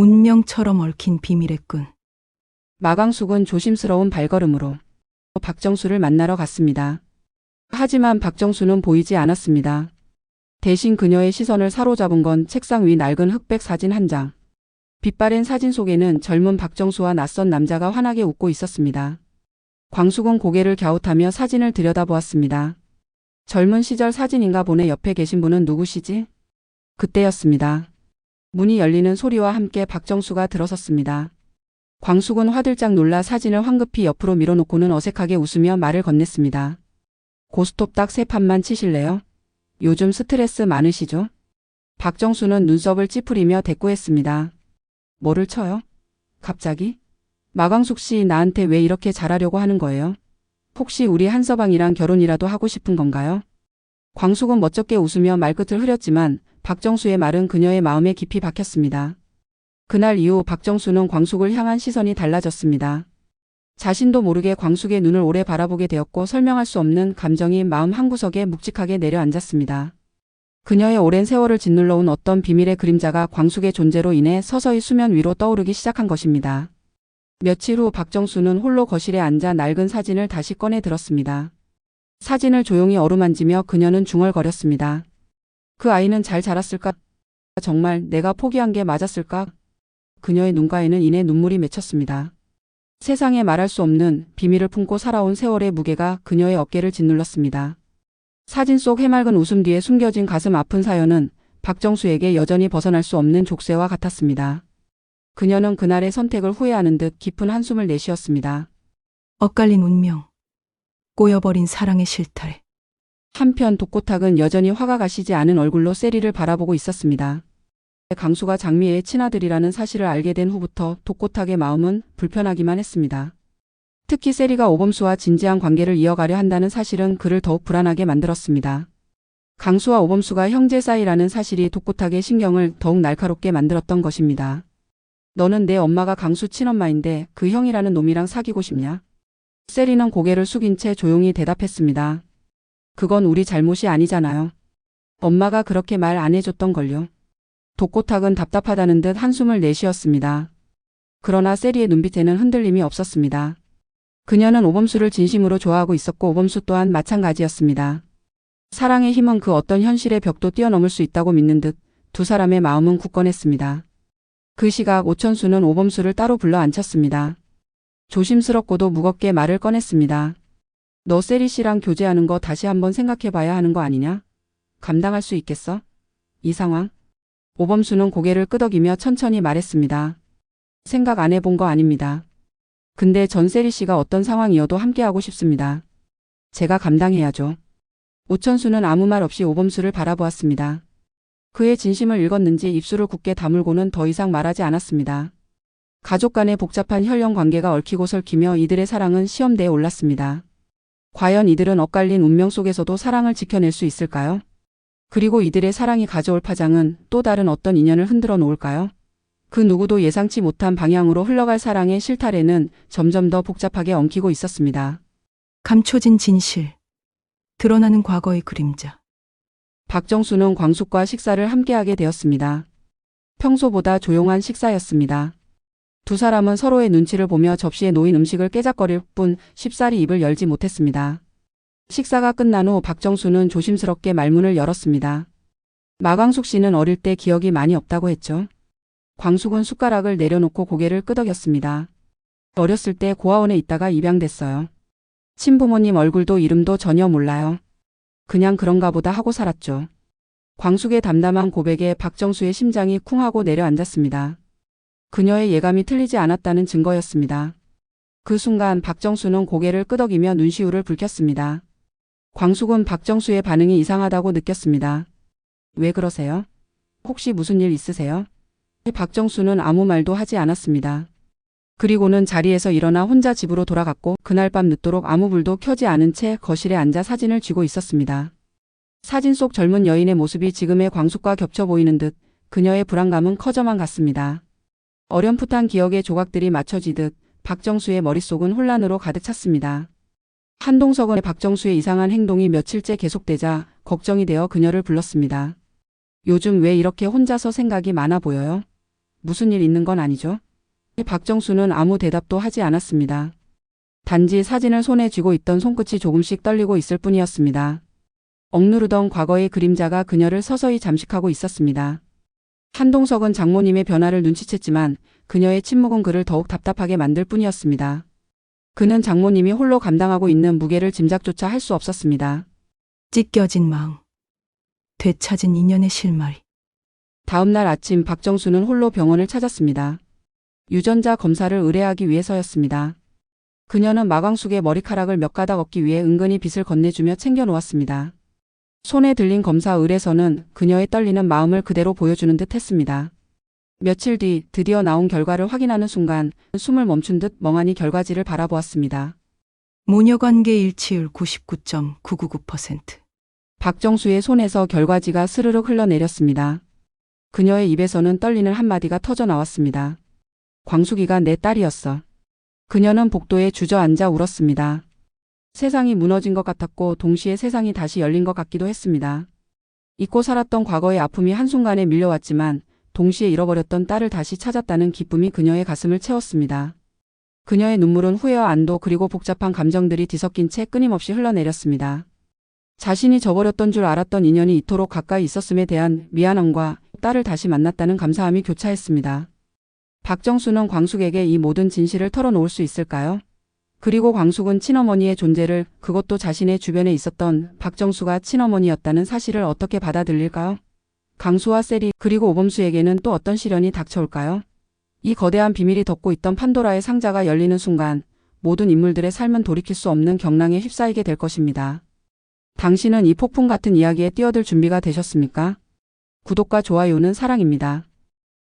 운명처럼 얽힌 비밀의 끈. 마광숙은 조심스러운 발걸음으로 박정수를 만나러 갔습니다. 하지만 박정수는 보이지 않았습니다. 대신 그녀의 시선을 사로잡은 건 책상 위 낡은 흑백 사진 한 장. 빛바랜 사진 속에는 젊은 박정수와 낯선 남자가 환하게 웃고 있었습니다. 광숙은 고개를 갸웃하며 사진을 들여다보았습니다. 젊은 시절 사진인가 보네 옆에 계신 분은 누구시지? 그때였습니다. 문이 열리는 소리와 함께 박정수가 들어섰습니다. 광숙은 화들짝 놀라 사진을 황급히 옆으로 밀어놓고는 어색하게 웃으며 말을 건넸습니다. 고스톱 딱 세 판만 치실래요? 요즘 스트레스 많으시죠? 박정수는 눈썹을 찌푸리며 대꾸했습니다. 뭐를 쳐요? 갑자기? 마광숙 씨 나한테 왜 이렇게 잘하려고 하는 거예요? 혹시 우리 한서방이랑 결혼이라도 하고 싶은 건가요? 광숙은 멋쩍게 웃으며 말끝을 흐렸지만 박정수의 말은 그녀의 마음에 깊이 박혔습니다. 그날 이후 박정수는 광숙을 향한 시선이 달라졌습니다. 자신도 모르게 광숙의 눈을 오래 바라보게 되었고 설명할 수 없는 감정이 마음 한구석에 묵직하게 내려앉았습니다. 그녀의 오랜 세월을 짓눌러 온 어떤 비밀의 그림자가 광숙의 존재로 인해 서서히 수면 위로 떠오르기 시작한 것입니다. 며칠 후 박정수는 홀로 거실에 앉아 낡은 사진을 다시 꺼내 들었습니다. 사진을 조용히 어루만지며 그녀는 중얼거렸습니다. 그 아이는 잘 자랐을까? 정말 내가 포기한 게 맞았을까? 그녀의 눈가에는 이내 눈물이 맺혔습니다. 세상에 말할 수 없는 비밀을 품고 살아온 세월의 무게가 그녀의 어깨를 짓눌렀습니다. 사진 속 해맑은 웃음 뒤에 숨겨진 가슴 아픈 사연은 박정수에게 여전히 벗어날 수 없는 족쇄와 같았습니다. 그녀는 그날의 선택을 후회하는 듯 깊은 한숨을 내쉬었습니다. 엇갈린 운명. 꼬여버린 사랑의 실타래. 한편 독고탁은 여전히 화가 가시지 않은 얼굴로 세리를 바라보고 있었습니다. 강수가 장미의 친아들이라는 사실을 알게 된 후부터 독고탁의 마음은 불편하기만 했습니다. 특히 세리가 오범수와 진지한 관계를 이어가려 한다는 사실은 그를 더욱 불안하게 만들었습니다. 강수와 오범수가 형제 사이라는 사실이 독고탁의 신경을 더욱 날카롭게 만들었던 것입니다. 너는 내 엄마가 강수 친엄마인데 그 형이라는 놈이랑 사귀고 싶냐? 세리는 고개를 숙인 채 조용히 대답했습니다. 그건 우리 잘못이 아니잖아요. 엄마가 그렇게 말 안 해줬던 걸요. 독고탁은 답답하다는 듯 한숨을 내쉬었습니다. 그러나 세리의 눈빛에는 흔들림이 없었습니다. 그녀는 오범수를 진심으로 좋아하고 있었고 오범수 또한 마찬가지였습니다. 사랑의 힘은 그 어떤 현실의 벽도 뛰어넘을 수 있다고 믿는 듯 두 사람의 마음은 굳건했습니다. 그 시각 오천수는 오범수를 따로 불러 앉혔습니다. 조심스럽고도 무겁게 말을 꺼냈습니다. 너 세리 씨랑 교제하는 거 다시 한번 생각해 봐야 하는 거 아니냐? 감당할 수 있겠어? 이 상황? 오범수는 고개를 끄덕이며 천천히 말했습니다. 생각 안 해본 거 아닙니다. 근데 전 세리 씨가 어떤 상황이어도 함께하고 싶습니다. 제가 감당해야죠. 오천수는 아무 말 없이 오범수를 바라보았습니다. 그의 진심을 읽었는지 입술을 굳게 다물고는 더 이상 말하지 않았습니다. 가족 간의 복잡한 혈연 관계가 얽히고 설키며 이들의 사랑은 시험대에 올랐습니다. 과연 이들은 엇갈린 운명 속에서도 사랑을 지켜낼 수 있을까요? 그리고 이들의 사랑이 가져올 파장은 또 다른 어떤 인연을 흔들어 놓을까요? 그 누구도 예상치 못한 방향으로 흘러갈 사랑의 실타래는 점점 더 복잡하게 엉키고 있었습니다. 감춰진 진실. 드러나는 과거의 그림자. 박정수는 광숙과 식사를 함께하게 되었습니다. 평소보다 조용한 식사였습니다. 두 사람은 서로의 눈치를 보며 접시에 놓인 음식을 깨작거릴 뿐 쉽사리 입을 열지 못했습니다. 식사가 끝난 후 박정수는 조심스럽게 말문을 열었습니다. 마광숙 씨는 어릴 때 기억이 많이 없다고 했죠. 광숙은 숟가락을 내려놓고 고개를 끄덕였습니다. 어렸을 때 고아원에 있다가 입양됐어요. 친부모님 얼굴도 이름도 전혀 몰라요. 그냥 그런가 보다 하고 살았죠. 광숙의 담담한 고백에 박정수의 심장이 쿵 하고 내려앉았습니다. 그녀의 예감이 틀리지 않았다는 증거였습니다. 그 순간 박정수는 고개를 끄덕이며 눈시울을 붉혔습니다. 광숙은 박정수의 반응이 이상하다고 느꼈습니다. 왜 그러세요? 혹시 무슨 일 있으세요? 박정수는 아무 말도 하지 않았습니다. 그리고는 자리에서 일어나 혼자 집으로 돌아갔고 그날 밤 늦도록 아무 불도 켜지 않은 채 거실에 앉아 사진을 쥐고 있었습니다. 사진 속 젊은 여인의 모습이 지금의 광숙과 겹쳐 보이는 듯 그녀의 불안감은 커져만 갔습니다. 어렴풋한 기억의 조각들이 맞춰지듯 박정수의 머릿속은 혼란으로 가득 찼습니다. 한동석은 박정수의 이상한 행동이 며칠째 계속되자 걱정이 되어 그녀를 불렀습니다. 요즘 왜 이렇게 혼자서 생각이 많아 보여요? 무슨 일 있는 건 아니죠? 박정수는 아무 대답도 하지 않았습니다. 단지 사진을 손에 쥐고 있던 손끝이 조금씩 떨리고 있을 뿐이었습니다. 억누르던 과거의 그림자가 그녀를 서서히 잠식하고 있었습니다. 한동석은 장모님의 변화를 눈치챘지만 그녀의 침묵은 그를 더욱 답답하게 만들 뿐이었습니다. 그는 장모님이 홀로 감당하고 있는 무게를 짐작조차 할 수 없었습니다. 찢겨진 마음. 되찾은 인연의 실마리. 다음 날 아침 박정수는 홀로 병원을 찾았습니다. 유전자 검사를 의뢰하기 위해서였습니다. 그녀는 마광숙의 머리카락을 몇 가닥 얻기 위해 은근히 빗을 건네주며 챙겨놓았습니다. 손에 들린 검사 의뢰서는 그녀의 떨리는 마음을 그대로 보여주는 듯 했습니다. 며칠 뒤 드디어 나온 결과를 확인하는 순간 숨을 멈춘 듯 멍하니 결과지를 바라보았습니다. 모녀관계 일치율 99.999%. 박정수의 손에서 결과지가 스르륵 흘러내렸습니다. 그녀의 입에서는 떨리는 한마디가 터져 나왔습니다. 광숙이가 내 딸이었어. 그녀는 복도에 주저앉아 울었습니다. 세상이 무너진 것 같았고 동시에 세상이 다시 열린 것 같기도 했습니다. 잊고 살았던 과거의 아픔이 한순간에 밀려왔지만 동시에 잃어버렸던 딸을 다시 찾았다는 기쁨이 그녀의 가슴을 채웠습니다. 그녀의 눈물은 후회와 안도 그리고 복잡한 감정들이 뒤섞인 채 끊임없이 흘러내렸습니다. 자신이 저버렸던 줄 알았던 인연이 이토록 가까이 있었음에 대한 미안함과 딸을 다시 만났다는 감사함이 교차했습니다. 박정수는 광숙에게 이 모든 진실을 털어놓을 수 있을까요? 그리고 광숙은 친어머니의 존재를 그것도 자신의 주변에 있었던 박정수가 친어머니였다는 사실을 어떻게 받아들일까요? 강수와 세리 그리고 오범수에게는 또 어떤 시련이 닥쳐올까요? 이 거대한 비밀이 덮고 있던 판도라의 상자가 열리는 순간 모든 인물들의 삶은 돌이킬 수 없는 경랑에 휩싸이게 될 것입니다. 당신은 이 폭풍 같은 이야기에 뛰어들 준비가 되셨습니까? 구독과 좋아요는 사랑입니다.